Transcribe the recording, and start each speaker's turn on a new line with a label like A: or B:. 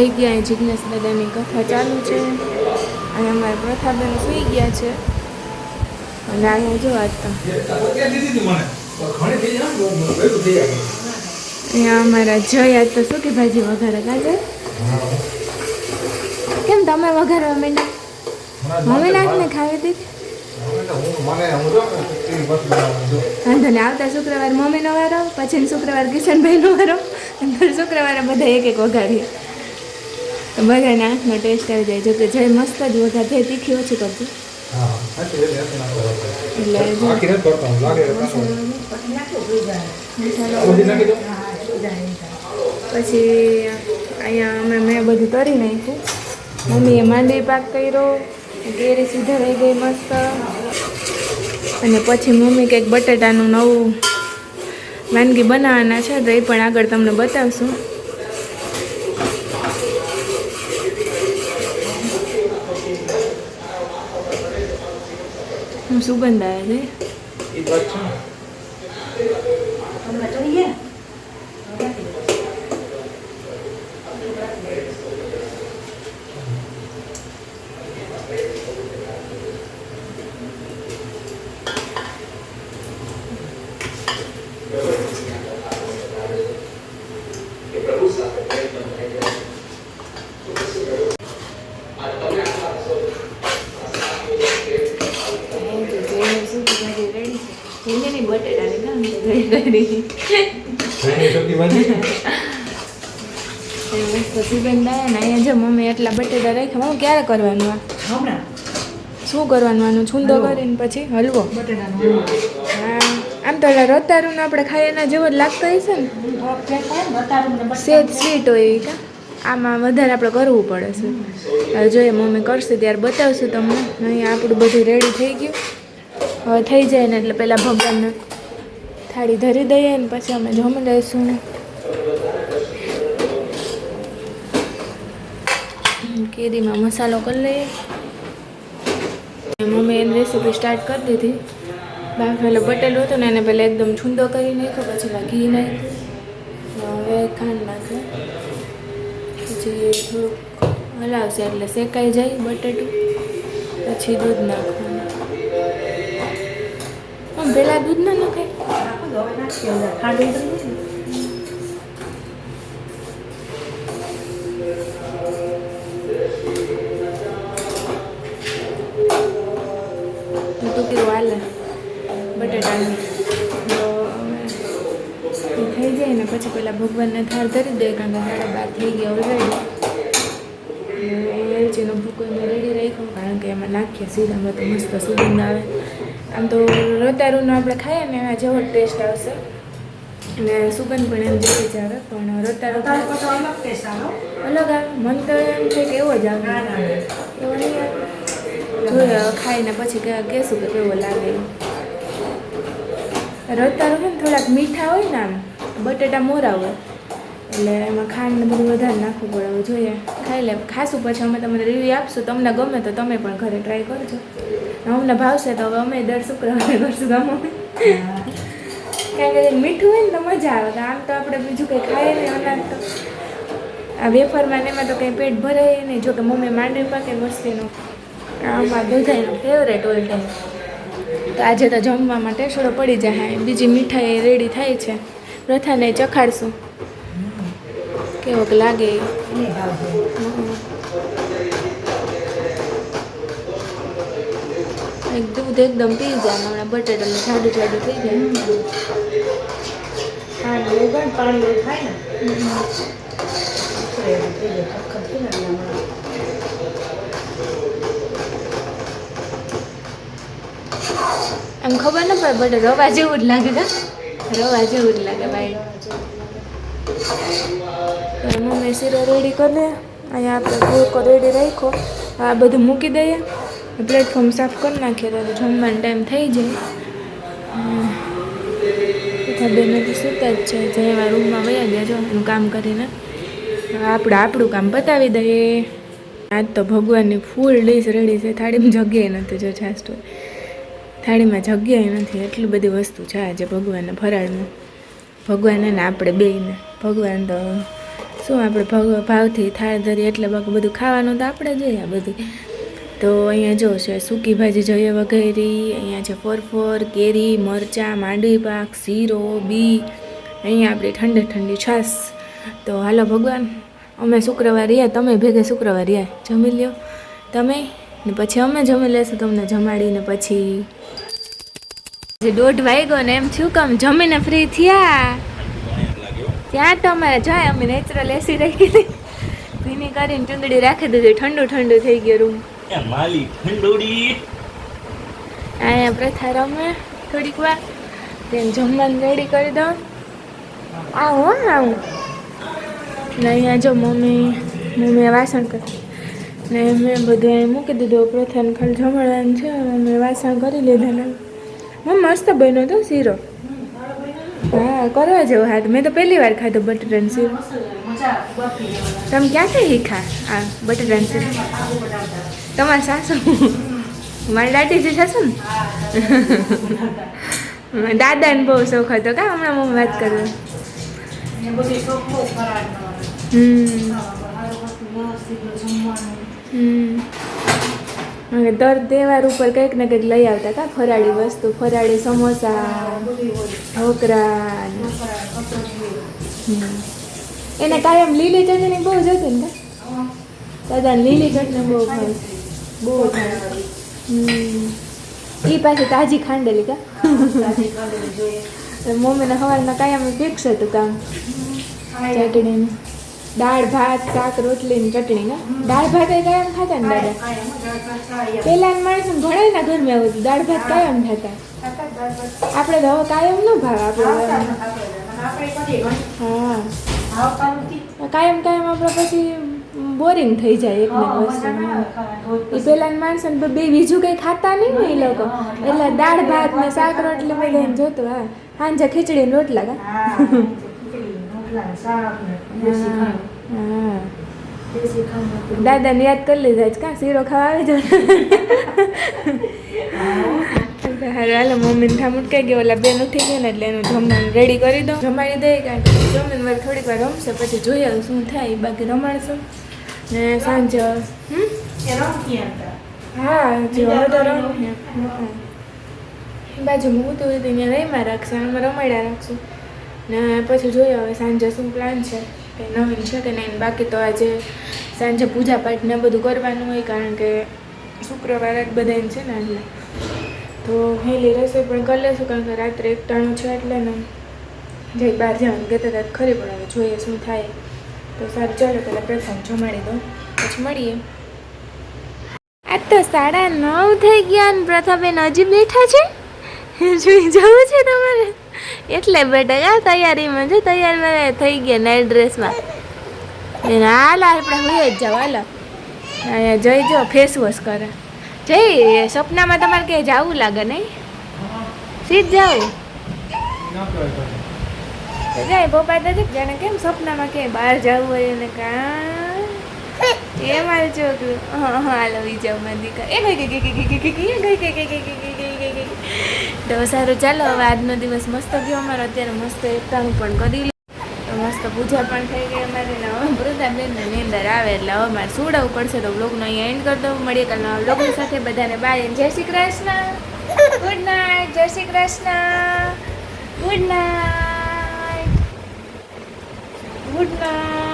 A: થઈ ગયા અહીં જિજ્ઞાસ દાદાની કથા ચાલુ છે. અને અમારા પ્રથાબેન સુઈ ગયા છે. અને અહીંયા જો અહીંયા અમારા જય તો શું કે ભાજી વઘારે કાજે કેમ તમે વઘારવા માંડ્યા? મમ્મી નાખને ખાવી દીધી વાંધો ને આવતા શુક્રવાર મમ્મીનો વારો, પછી શુક્રવાર કિશનભાઈનો વારો. અને શુક્રવારે બધા એક એક વઘારીએ. તો બધાને આંખનો ટેસ્ટ આવી જાય. જો કે જય મસ્ત જ વધારે થઈ તીખી ઓછી કરજો. એટલે પછી અહીંયા અમે મેં બધું તરી નાખ્યું. મમ્મીએ માંડવી પાક કર્યો. કેરી સુધારાઈ ગઈ મસ્ત. અને પછી મમ્મી કંઈક બટેટાનું નવું વાનગી બનાવવાના છે તો એ પણ આગળ તમને બતાવશું. હું સુગંધ આવે છે અહીંયા જો મમ્મી એટલા બટેટા રાખ્યા હું ક્યારે કરવાનું શું કરવાનું? આનું છૂંદો કરીને પછી હલવો હા આમ તો ઓલા રતારુનો આપણે ખાઈએ એના જેવો જ લાગતો હશે ને સેજ સ્વીટ હોય એ કા આમાં વધારે આપણે કરવું પડે છે હવે જોઈએ મમ્મી કરશે ત્યારે બતાવશું તમને અહીંયા આપણું બધું રેડી થઈ ગયું હવે થઈ જાય ને એટલે પહેલાં ભગવાનને થાળી ધરી દઈએ ને પછી અમે જમી લઈશું. કેરીમાં મસાલો કરી લઈએ. મમ્મી એની રેસીપી સ્ટાર્ટ કરી દીધી. બાફેલો બટેલું હતું ને એને પહેલાં એકદમ છૂંદો કરી નાખ્યો, પછી એમાં ઘી નાખ્યું. હવે ખાંડ નાખે પછી થોડુંક હલાવશે એટલે શેકાઈ જાય બટેટું. પછી દૂધ નાખવાનું. પહેલાં દૂધ ના નખાય. તો કેવું હાલે. બટેટાનું. તો એ થઈ જાય ને પછી પેલા ભગવાનને થાળ ધરી દે કારણ કે સાડા બાર થઈ ગયા ઓલરેડી એલચીનો ભૂકો મેં રેડી રાખ્યો કારણ કે એમાં નાખીએ સીધામાં તો મસ્ત સુગંધ આવે. આમ તો રતારુનો આપણે ખાઈએ ને એના જેવો ટેસ્ટ આવશે. અને સુગંધ પણ એમ જેવી જ આવે પણ રતારું અલગ આવે મન તો એમ છે કે એવો જ આવે. એવો નહીં જોઈએ ખાઈને પછી કહેશું કે કેવો લાગે. રતારું છે ને થોડાક મીઠા હોય ને આમ બટેટા મોરા હોય. એટલે એમાં ખાંડ બધું વધારે નાખવું પડે, હવે જોઈએ. ખાઈ લે, ખાશું પછી અમે તમને રિવ્યૂ આપશું. તમને ગમે તો તમે પણ ઘરે ટ્રાય કરજો. અમને ભાવશે તો હવે અમે દર શુક્રવારે કરશું ગમે કારણ કે મીઠું હોય ને તો મજા આવે. આમ તો આપણે બીજું કંઈ ખાઈએ નહીં, અનાજ તો. આ વેફરમાં ને એમાં તો કંઈ પેટ ભરાય નહીં. જો કે મમ્મી માંડવી પાકે વસ્તીનું. આમાં બધાનો ફેવરેટ ઓલ ટાઈમ તો આજે તો જમવામાં ટેસડો પડી જાય. બીજી મીઠાઈ રેડી થાય છે. પ્રથાને ચખાડશું. કેવોક લાગે. દૂધ એકદમ પી જાય હમણાં બટેટાને જાડું જાડું થઈ જાય.
B: પાણી થાય ને.
A: આમ ખબર ન પડે બટ રવા જેવું જ લાગે રવા જેવું જ લાગે ભાઈ. મમ્મી શીરો રેડી કરી અહીંયા આપણે ભૂકો રેડી રાખ્યો. આ બધું મૂકી દઈએ. પ્લેટફોર્મ સાફ કરી નાખીએ તો જમવાનો ટાઈમ થઈ જાય. બેન તો સૂતા જ છે. જે એવા રૂમમાં વયા ગયા જો એનું કામ કરીને. આપણે આપણું કામ પતાવી દઈએ. આજ તો ભગવાનની ફૂલ ડીશ રેડી છે. થાળીમાં જગ્યાએ નથી જો છાસ તો. થાળીમાં જગ્યાએ નથી. એટલી બધી વસ્તુ છે આજે ભગવાનને ફરાળમાં ભગવાન અને આપણે બેયને. ભગવાન તો શું આપણે ભાવ ભાવથી થાળ ધરી એટલે બાકી બધું ખાવાનું તો આપણે જોઈએ બધું. તો અહીંયા જો છે, સૂકી ભાજી જોઈએ વગેરે અહીંયા છે ફોરફોર, કેરી, મરચાં, માંડવી પાક, શીરો, બી, અહીંયા આપણી ઠંડી ઠંડી છાશ તો હાલો ભગવાન, અમે શુક્રવાર રહ્યા, તમે ભેગે શુક્રવાર રહ્યા. જમી લ્યો. તમે? ને પછી અમે જમી લેશું તમને જમાડીને પછી. જે દોઢ વાગ્યો ને એમ થયું કે જમીને ફ્રી થયા. ત્યાં તો અમારે જાય અમે નેચરલ એસી રાખી હતી. ભીની કરીને ચૂંદડી રાખી દીધી ઠંડુ ઠંડુ થઈ ગયું રૂમ.
B: માલી ઠંડોડી.
A: અહીંયા પ્રથા રમે થોડીક વાર. તેને જમવાનું રેડી કરી દઉં. આવું હો આવું. ને અહીંયા જો મમ્મી મમ્મીએ વાસણ કરી ને મેં બધું અહીં મૂકી દીધું. પ્રથાને ખાલી જમવાનું છે મેં વાસણ કરી લીધા ને. હા મસ્ત બન્યો હતો શીરો. હા, કરવા જેવો હાથ. મેં તો પહેલી વાર ખાધો બટર એન્ડ તમે ક્યાંથી શીખા આ બટર એન્ડ શીરો તમારા સાસુ? મારી દાદીજી સાસુ ને? દાદાને બહુ શોખ હતો. કા હમણાં મમ્મી વાત કરું હમ હમ. અને દર તહેવાર ઉપર કંઈક ને કંઈક લઈ આવતા હતા. ફરાળી વસ્તુ ફરાળી સમોસા ઢોકરા એને કાયમ લીલી ચટણી બહુ જતી ને દાદા લીલી ચટણી બહુ ભાવે. બહુ ભાવે. એ પાછી તાજી ખાંડેલી કા? મમ્મીને સવારના કાયમ ફિક્સ હતું કામ? ચટણીનું. દાળ ભાત શાક રોટલી ને ચટણી ને? દાળ ભાત એ કાયમ ખાતા ને દાદા? પેલા માણસો ઘણા ઘરમાં આવું હતું. દાળ ભાત કાયમ ખાતા. આપણે તો હવે કાયમ ન ભાવ આપણે હા. કાયમ કાયમ આપણે પછી બોરિંગ થઈ જાય એક ને વસ્તુ એ પેલા માણસો બે બીજું કઈ ખાતા નહીં ને એ લોકો. એટલે દાળ ભાત ને શાક રોટલી બધા જોતું હા સાંજે ખીચડી ને રોટલા કા? હા. દાદાને યાદ કરી લીધા કા શીરો ખાવા આવી જાય હાલો મમ્મીને ઠામ ઉટકાઈ ગયો ઓલા બેન ઉઠી ગયા ને એટલે એનું જમવાનું રેડી કરી દો જમાડી દઈ કારણ કે જમીન વાર થોડીક વાર રમશે પછી જોઈએ શું થાય બાકી રમાડશું. ને સાંજે હા જે હવે તો રમ બાજુમાં હું તો ત્યાં રહીમાં રાખશે અમે રમાડ્યા રાખશું. ને પછી જોઈએ, હવે સાંજે શું પ્લાન છે? કે નવીન છે કે નહીં? બાકી તો આજે સાંજે પૂજાપાઠ ને બધું કરવાનું હોય, કારણ કે શુક્રવાર જ બધાને છે ને એટલે. તો હેલી રસોઈ પણ કરી લેશું, કારણ કે રાત્રે એકટાણું છે એટલે ને જઈ બહાર જવાનું. કહેતા હતા ખરી, પણ હવે જોઈએ શું થાય. તો સારું, ચાલો પહેલાં પ્રથમ જમાડી દઉં, પછી મળીએ. આ તો સાડા નવ થઈ ગયા ને પ્રથાબેન હજી બેઠા છે? જોઈ જવું છે તમારે? એટલે બેટા તૈયારીમાં જો તૈયાર થઈ ગયા નાઇટ ડ્રેસમાં એને હાલ આપણે હોઈએ જ જાવ હાલો અહીંયા જઈ જો ફેસ વોશ કરે જઈ સપનામાં તમારે ક્યાંય જવું લાગે નહીં સીધ જાવ જાય પપ્પા તો જાણે કેમ સપનામાં ક્યાંય બહાર જવું હોય અને કા એ મારું છોકરું હા હાલો ઈ જાવ મારી દીકરા એ ગઈ ગઈ ગઈ ગઈ ગઈ ગઈ ગઈ ગઈ ગઈ ગઈ તો સારું, ચાલો હવે આજનો દિવસ મસ્ત ગયો અમારો. અત્યારે મસ્ત એકતાનું પણ કરી મસ્ત પૂજા પણ થઈ ગઈ અમારી ને બેનની વૃદ્ધાબેનને નીંદર આવે એટલે હવે મારે સુડાવવું પડશે તો બ્લોગનો અહીંયા એન્ડ કરી દઉં. મળીએ કાલના બ્લોગની સાથે. બધાને બાય જય Shri Krishna. Good night Jay Shri Krishna. Good night good night